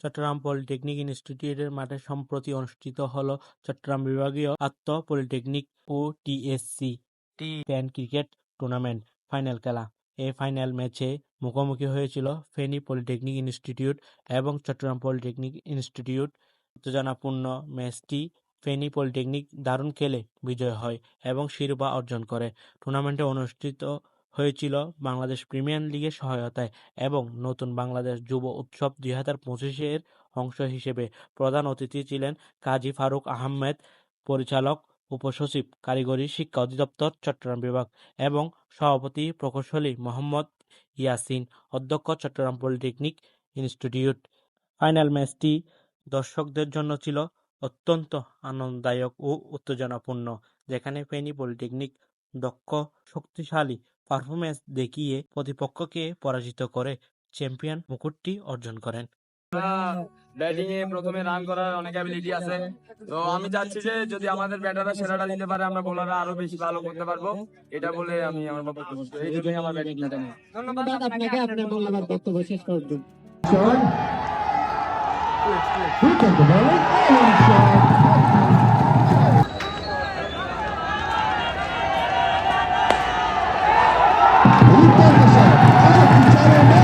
Chittagong polytechnic ইনস্টিটিউটের মাঠে সম্প্রতি অনুষ্ঠিত হলো চট্টগ্রাম বিভাগীয় আত্ম পলিটেকনিক ও TSC T ten cricket tournament final খেলা। এই ফাইনাল ম্যাচে মুখোমুখি হয়েছিল ফেনী পলিটেকনিক ইনস্টিটিউট এবং চট্টগ্রাম পলিটেকনিক ইনস্টিটিউট। উত্তেজনাপূর্ণ ম্যাচটি ফেনী পলিটেকনিক দারুণ খেলে বিজয় হয় এবং শিরোপা অর্জন করে। টুর্নামেন্টে অনুষ্ঠিত হয়েছিল বাংলাদেশ প্রিমিয়ার লিগের সহায়তায় এবং নতুন বাংলাদেশ যুব উৎসব দুই হাজার পঁচিশের অংশ হিসেবে প্রধান অতিথি ছিলেন কাজী ফারুক আহমেদ, পরিচালক, উপসচিব, কারিগরি শিক্ষা অধিদপ্তর, চট্টগ্রাম বিভাগ এবং সভাপতি প্রকৌশলী মোহাম্মদ ইয়াসিন, অধ্যক্ষ, চট্টগ্রাম পলিটেকনিক ইনস্টিটিউট। ফাইনাল ম্যাচটি দর্শকদের জন্য ছিল অত্যন্ত আনন্দদায়ক ও উত্তেজনাপূর্ণ, যেখানে ফেনী পলিটেকনিক দক্ষ, শক্তিশালী পারফরমেন্স দেখিয়ে প্রতিপক্ষকে পরাজিত করে চ্যাম্পিয়ন মুকুটটি অর্জন করেন। ব্যাটিং এ প্রথমে রান করার অনেক অ্যাবিলিটি আছে। তো আমি চাচ্ছি যে যদি আমাদের ব্যাটাররা সেরাটা দিতে পারে আমরা বোলাররা আরও বেশি ভালো করতে পারব। এটা বলে আমি আমার বক্তব্য এই জন্যই আমার ব্যাটিং ধন্যবাদ আপনাকে আপনার মূল্যবান বক্তব্য শেষ করে দিন Thank you.